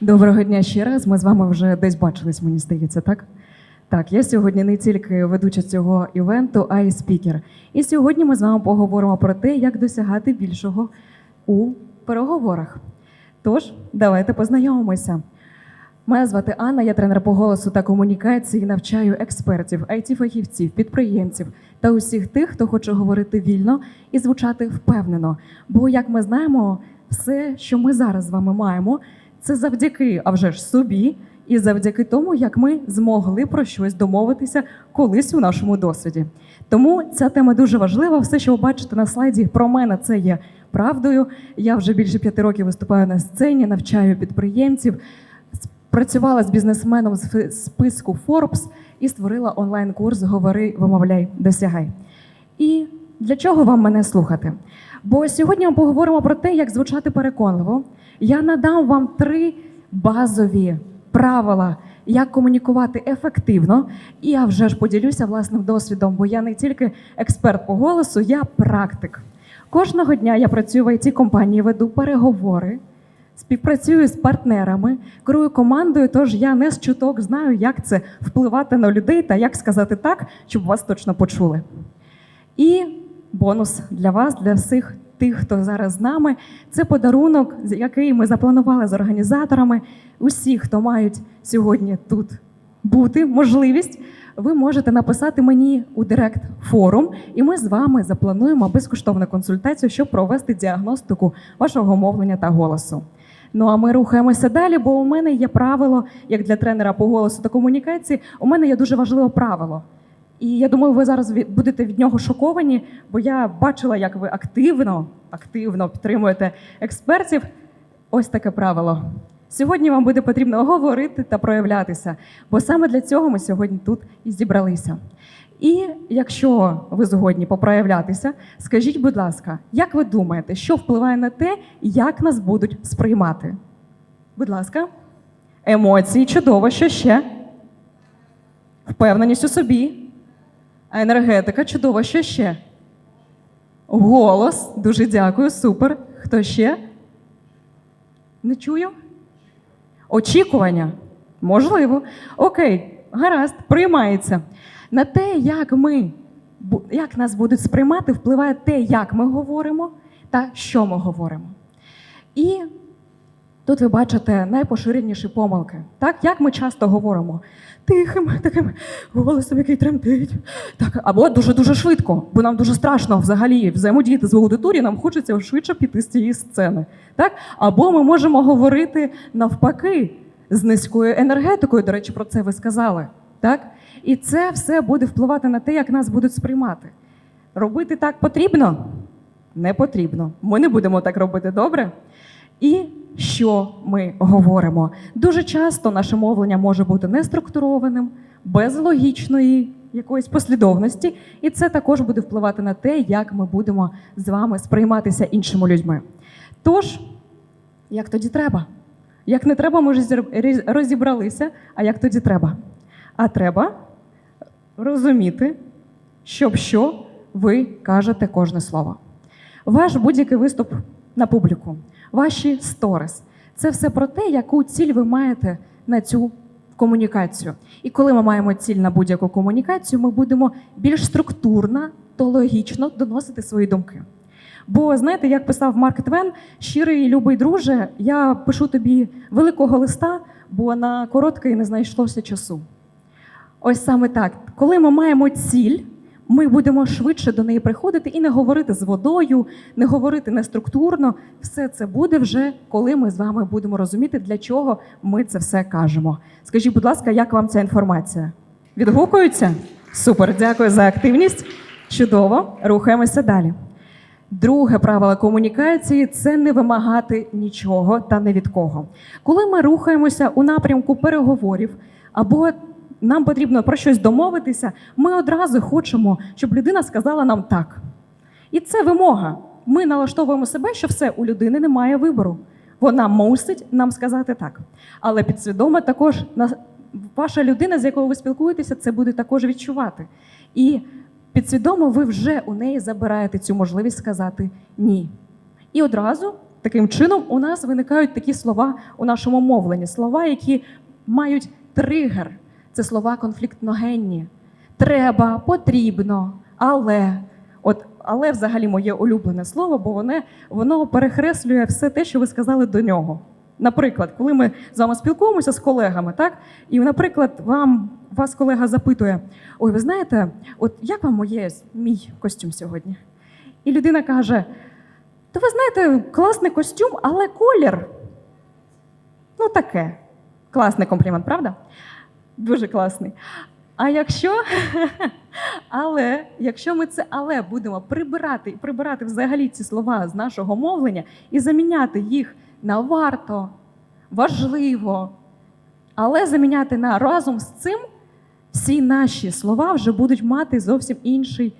Доброго дня ще раз. Ми з вами вже десь бачились, мені здається, так? Так, я сьогодні не тільки ведуча цього івенту, а й спікер. І сьогодні ми з вами поговоримо про те, як досягати більшого у переговорах. Тож, давайте познайомимося. Мене звати Анна, я тренер по голосу та комунікації, навчаю експертів, IT-фахівців, підприємців та усіх тих, хто хоче говорити вільно і звучати впевнено. Бо, як ми знаємо, все, що ми зараз з вами маємо, це завдяки, а вже ж собі, і завдяки тому, як ми змогли про щось домовитися колись у нашому досвіді. Тому ця тема дуже важлива. Все, що ви бачите на слайді, про мене це є правдою. Я вже більше п'яти років виступаю на сцені, навчаю підприємців. Працювала з бізнесменом з списку Forbes і створила онлайн-курс Говори, вимовляй, досягай. І для чого вам мене слухати? Бо сьогодні ми поговоримо про те, як звучати переконливо. Я надам вам три базові правила, як комунікувати ефективно. І я вже ж поділюся власним досвідом, бо я не тільки експерт по голосу, я практик. Кожного дня я працюю в it компанії веду переговори. Співпрацюю з партнерами, керую командою, тож я не з чуток знаю, як це впливати на людей та як сказати так, щоб вас точно почули. І бонус для вас, для всіх тих, хто зараз з нами, це подарунок, який ми запланували з організаторами. Усі, хто мають сьогодні тут бути, можливість, ви можете написати мені у директ форум, і ми з вами заплануємо безкоштовну консультацію, щоб провести діагностику вашого мовлення та голосу. Ну а ми рухаємося далі, бо у мене є правило, як для тренера по голосу та комунікації, у мене є дуже важливе правило. І я думаю, ви зараз будете від нього шоковані, бо я бачила, як ви активно, активно підтримуєте експертів. Ось таке правило. Сьогодні вам буде потрібно говорити та проявлятися, бо саме для цього ми сьогодні тут і зібралися. І якщо ви згодні попроявлятися, скажіть, будь ласка, як ви думаєте, що впливає на те, як нас будуть сприймати? Будь ласка, емоції, чудово, що ще? Впевненість у собі. Енергетика, чудово, що ще? Голос, дуже дякую, супер. Хто ще? Не чую? Очікування? Можливо. Окей, гаразд, приймається. На те, як ми як нас будуть сприймати, впливає те, як ми говоримо та що ми говоримо. І тут ви бачите найпоширеніші помилки. Так, як ми часто говоримо тихим таким голосом, який тремтить. Так, або дуже дуже швидко, бо нам дуже страшно взагалі взаємодіяти з аудиторією, нам хочеться швидше піти з цієї сцени. Так? Або ми можемо говорити навпаки з низькою енергетикою. До речі, про це ви сказали. Так? І це все буде впливати на те, як нас будуть сприймати. Робити так потрібно? Не потрібно. Ми не будемо так робити добре. І що ми говоримо? Дуже часто наше мовлення може бути неструктурованим, без логічної якоїсь послідовності, і це також буде впливати на те, як ми будемо з вами сприйматися іншими людьми. Тож, як тоді треба? Як не треба, ми вже розібралися, а як тоді треба? А треба розуміти, щоб що ви кажете кожне слово. Ваш будь-який виступ на публіку, ваші сторіс це все про те, яку ціль ви маєте на цю комунікацію. І коли ми маємо ціль на будь-яку комунікацію, ми будемо більш структурно та логічно доносити свої думки. Бо знаєте, як писав Марк Твен, щирий любий друже, я пишу тобі великого листа, бо на короткий не знайшлося часу. Ось саме так. Коли ми маємо ціль, ми будемо швидше до неї приходити і не говорити з водою, не говорити неструктурно. Все це буде вже, коли ми з вами будемо розуміти, для чого ми це все кажемо. Скажіть, будь ласка, як вам ця інформація? Відгукуються? Супер, дякую за активність. Чудово, рухаємося далі. Друге правило комунікації це не вимагати нічого та не від кого. Коли ми рухаємося у напрямку переговорів або нам потрібно про щось домовитися, ми одразу хочемо, щоб людина сказала нам так. І це вимога. Ми налаштовуємо себе, що все у людини немає вибору. Вона мусить нам сказати так. Але підсвідомо також ваша людина, з якою ви спілкуєтеся, це буде також відчувати. І підсвідомо ви вже у неї забираєте цю можливість сказати ні. І одразу таким чином у нас виникають такі слова у нашому мовленні, слова, які мають тригер. Це слова конфліктногенні. Треба, потрібно, але. От, але взагалі моє улюблене слово, бо воно, воно перехреслює все те, що ви сказали до нього. Наприклад, коли ми з вами спілкуємося з колегами, так? І, наприклад, вам вас колега запитує: Ой, ви знаєте, от як вам моє мій костюм сьогодні? І людина каже: То ви знаєте, класний костюм, але колір. Ну, таке. Класний комплімент, правда? Дуже класний. А якщо, але якщо ми це але будемо прибирати і прибирати взагалі ці слова з нашого мовлення і заміняти їх на варто, важливо, але заміняти на разом з цим, всі наші слова вже будуть мати зовсім інший,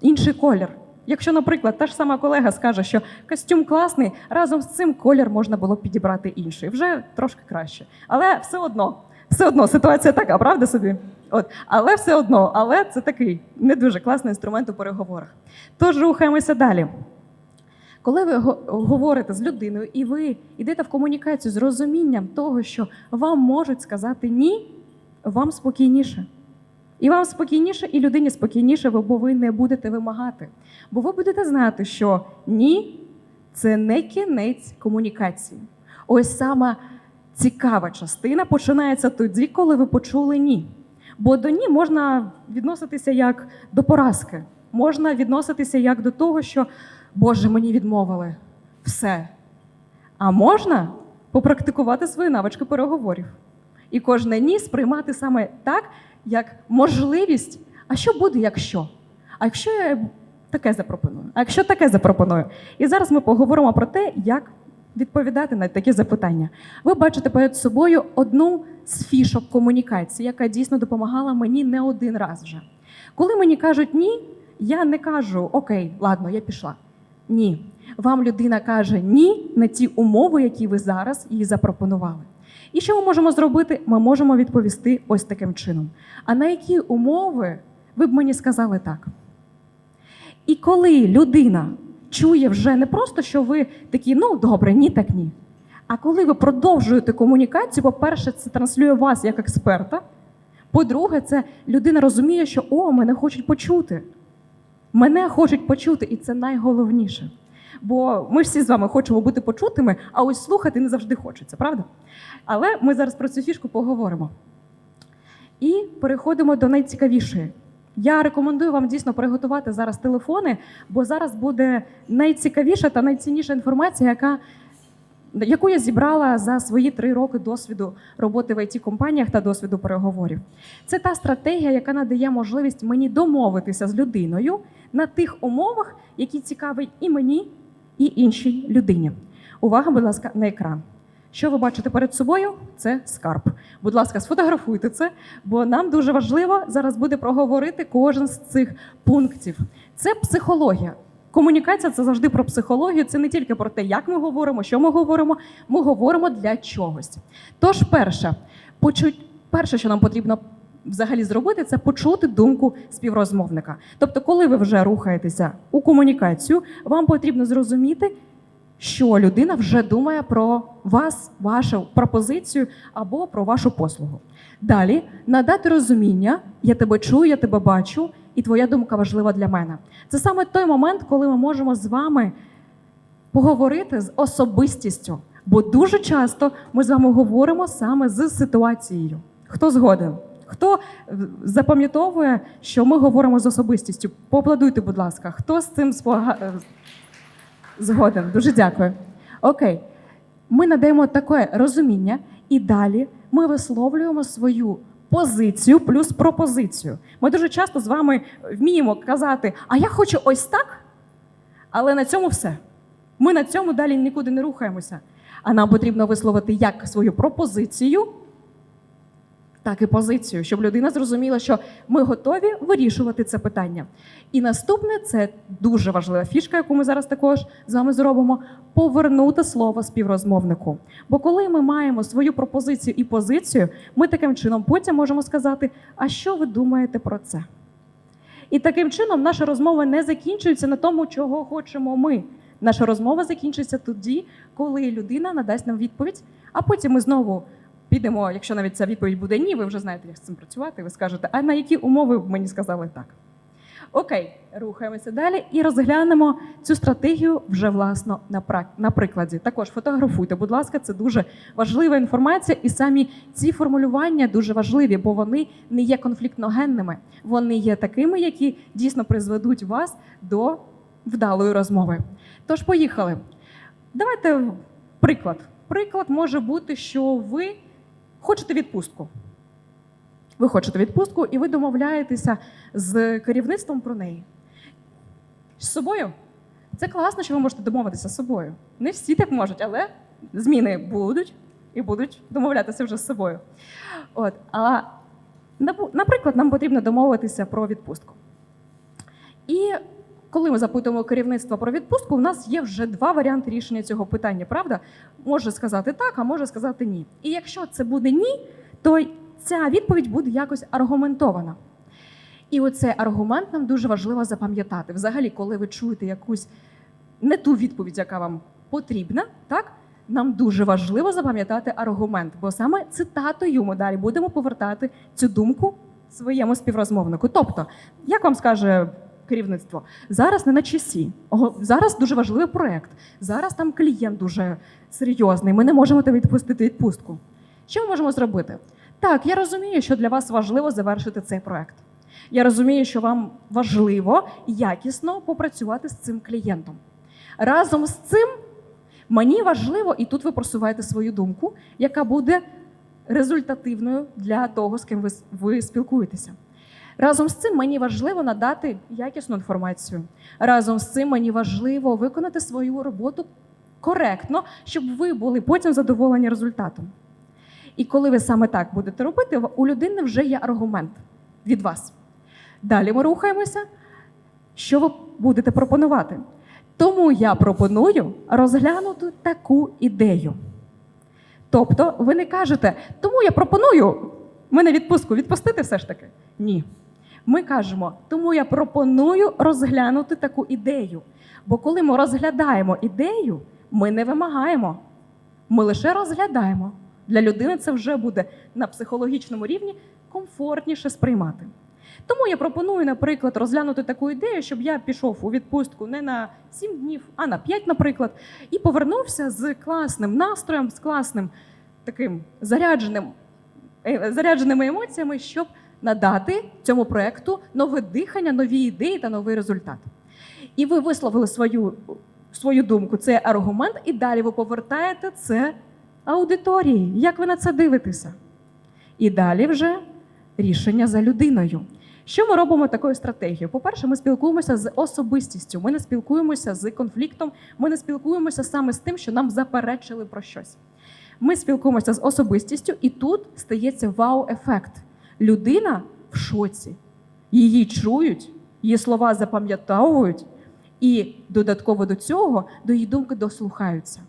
інший колір. Якщо, наприклад, та ж сама колега скаже, що костюм класний, разом з цим колір можна було підібрати інший. Вже трошки краще. Але все одно, все одно ситуація така, правда собі? От, але все одно, але це такий не дуже класний інструмент у переговорах. Тож рухаємося далі. Коли ви говорите з людиною і ви йдете в комунікацію з розумінням того, що вам можуть сказати ні, вам спокійніше. І вам спокійніше, і людині спокійніше, бо ви не будете вимагати. Бо ви будете знати, що ні це не кінець комунікації. Ось сама цікава частина починається тоді, коли ви почули ні. Бо до ні можна відноситися як до поразки, можна відноситися як до того, що Боже, мені відмовили все. А можна попрактикувати свої навички переговорів. І кожне ні сприймати саме так, як можливість. А що буде, якщо? А якщо я таке запропоную? А якщо таке запропоную? І зараз ми поговоримо про те, як відповідати на такі запитання. Ви бачите перед собою одну з фішок комунікації, яка дійсно допомагала мені не один раз вже. Коли мені кажуть ні, я не кажу Окей, ладно, я пішла. Ні. Вам людина каже ні на ті умови, які ви зараз їй запропонували. І що ми можемо зробити? Ми можемо відповісти ось таким чином. А на які умови ви б мені сказали так? І коли людина чує вже не просто, що ви такі, ну добре, ні, так ні. А коли ви продовжуєте комунікацію, по-перше, це транслює вас як експерта. По-друге, це людина розуміє, що о, мене хочуть почути. Мене хочуть почути, і це найголовніше. Бо ми всі з вами хочемо бути почутими, а ось слухати не завжди хочеться, правда? Але ми зараз про цю фішку поговоримо. І переходимо до найцікавішої. Я рекомендую вам дійсно приготувати зараз телефони, бо зараз буде найцікавіша та найцінніша інформація, яка, яку я зібрала за свої три роки досвіду роботи в it компаніях та досвіду переговорів. Це та стратегія, яка надає можливість мені домовитися з людиною на тих умовах, які цікаві і мені, і іншій людині. Увага, будь ласка, на екран. Що ви бачите перед собою? Це скарб. Будь ласка, сфотографуйте це, бо нам дуже важливо зараз буде проговорити кожен з цих пунктів. Це психологія. Комунікація це завжди про психологію. Це не тільки про те, як ми говоримо, що ми говоримо. Ми говоримо для чогось. Тож, перше, почуть, перше, що нам потрібно взагалі зробити, це почути думку співрозмовника. Тобто, коли ви вже рухаєтеся у комунікацію, вам потрібно зрозуміти, що людина вже думає про вас, вашу пропозицію або про вашу послугу. Далі надати розуміння, я тебе чую, я тебе бачу, і твоя думка важлива для мене. Це саме той момент, коли ми можемо з вами поговорити з особистістю, бо дуже часто ми з вами говоримо саме з ситуацією. Хто згоден? Хто е, запам'ятовує, що ми говоримо з особистістю? Поаплодуйте, будь ласка, хто з цим спога... Згоден, дуже дякую. Окей, ми надаємо таке розуміння, і далі ми висловлюємо свою позицію плюс пропозицію. Ми дуже часто з вами вміємо казати, а я хочу ось так, але на цьому все. Ми на цьому далі нікуди не рухаємося. А нам потрібно висловити як свою пропозицію, так і позицію, щоб людина зрозуміла, що ми готові вирішувати це питання. І наступне це дуже важлива фішка, яку ми зараз також з вами зробимо повернути слово співрозмовнику. Бо коли ми маємо свою пропозицію і позицію, ми таким чином потім можемо сказати, а що ви думаєте про це? І таким чином наша розмова не закінчується на тому, чого хочемо ми. Наша розмова закінчиться тоді, коли людина надасть нам відповідь, а потім ми знову підемо, якщо навіть ця відповідь буде ні, ви вже знаєте, як з цим працювати. Ви скажете, а на які умови мені сказали так. Окей, рухаємося далі і розглянемо цю стратегію вже власно на, прак- на прикладі. Також фотографуйте, будь ласка, це дуже важлива інформація, і самі ці формулювання дуже важливі, бо вони не є конфліктногенними. Вони є такими, які дійсно призведуть вас до вдалої розмови. Тож, поїхали. Давайте приклад. Приклад може бути, що ви хочете відпустку. Ви хочете відпустку, і ви домовляєтеся з керівництвом про неї. З собою? Це класно, що ви можете домовитися з собою. Не всі так можуть, але зміни будуть і будуть домовлятися вже з собою. От, а, наприклад, нам потрібно домовитися про відпустку. І коли ми запитуємо керівництво про відпустку, у нас є вже два варіанти рішення цього питання, правда? Може сказати так, а може сказати ні. І якщо це буде ні, то ця відповідь буде якось аргументована. І оцей аргумент нам дуже важливо запам'ятати. Взагалі, коли ви чуєте якусь не ту відповідь, яка вам потрібна, так? Нам дуже важливо запам'ятати аргумент, бо саме цитатою ми далі будемо повертати цю думку своєму співрозмовнику. Тобто, як вам скаже керівництво, зараз не на часі, зараз дуже важливий проект, зараз там клієнт дуже серйозний, ми не можемо тебе відпустити відпустку. Що ми можемо зробити? Так, я розумію, що для вас важливо завершити цей проект. Я розумію, що вам важливо якісно попрацювати з цим клієнтом. Разом з цим мені важливо, і тут ви просуваєте свою думку, яка буде результативною для того, з ким ви, ви спілкуєтеся. Разом з цим мені важливо надати якісну інформацію. Разом з цим мені важливо виконати свою роботу коректно, щоб ви були потім задоволені результатом. І коли ви саме так будете робити, у людини вже є аргумент від вас. Далі ми рухаємося. Що ви будете пропонувати? Тому я пропоную розглянути таку ідею. Тобто, ви не кажете, тому я пропоную мене відпустку відпустити все ж таки. Ні. Ми кажемо, тому я пропоную розглянути таку ідею. Бо коли ми розглядаємо ідею, ми не вимагаємо. Ми лише розглядаємо. Для людини це вже буде на психологічному рівні комфортніше сприймати. Тому я пропоную, наприклад, розглянути таку ідею, щоб я пішов у відпустку не на 7 днів, а на 5, наприклад, і повернувся з класним настроєм, з класним таким зарядженим, е, зарядженими емоціями, щоб надати цьому проекту нове дихання, нові ідеї та новий результат. І ви висловили свою, свою думку, це аргумент, і далі ви повертаєте це аудиторії. Як ви на це дивитеся? І далі вже рішення за людиною. Що ми робимо такою стратегією? По-перше, ми спілкуємося з особистістю, ми не спілкуємося з конфліктом, ми не спілкуємося саме з тим, що нам заперечили про щось. Ми спілкуємося з особистістю, і тут стається вау-ефект. Людина в шоці. Її чують, її слова запам'ятовують, і додатково до цього до її думки дослухаються.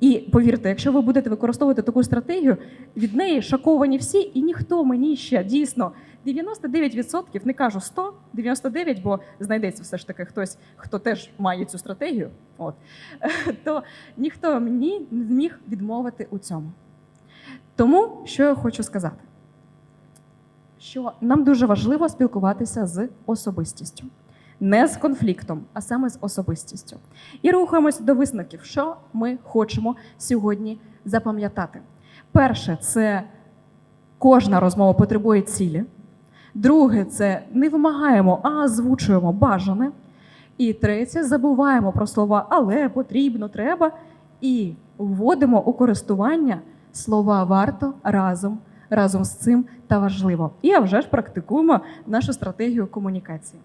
І повірте, якщо ви будете використовувати таку стратегію, від неї шоковані всі, і ніхто мені ще дійсно 99%, не кажу 100, 99, бо знайдеться все ж таки хтось, хто теж має цю стратегію. От то ніхто мені не зміг відмовити у цьому. Тому що я хочу сказати, що нам дуже важливо спілкуватися з особистістю. Не з конфліктом, а саме з особистістю. І рухаємося до висновків, що ми хочемо сьогодні запам'ятати. Перше, це кожна розмова потребує цілі. Друге, це не вимагаємо, а озвучуємо бажане. І третє, забуваємо про слова але, потрібно, треба і вводимо у користування слова варто разом, разом з цим та важливо. І а вже ж практикуємо нашу стратегію комунікації.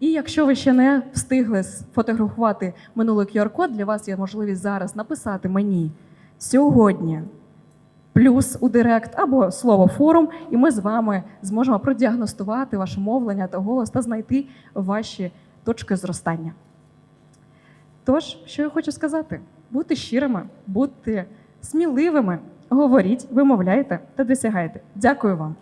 І якщо ви ще не встигли сфотографувати минулий QR-код, для вас є можливість зараз написати мені сьогодні плюс у Директ або слово форум, і ми з вами зможемо продіагностувати ваше мовлення та голос та знайти ваші точки зростання. Тож, що я хочу сказати: будьте щирими, будьте сміливими, говоріть, вимовляйте та досягайте. Дякую вам.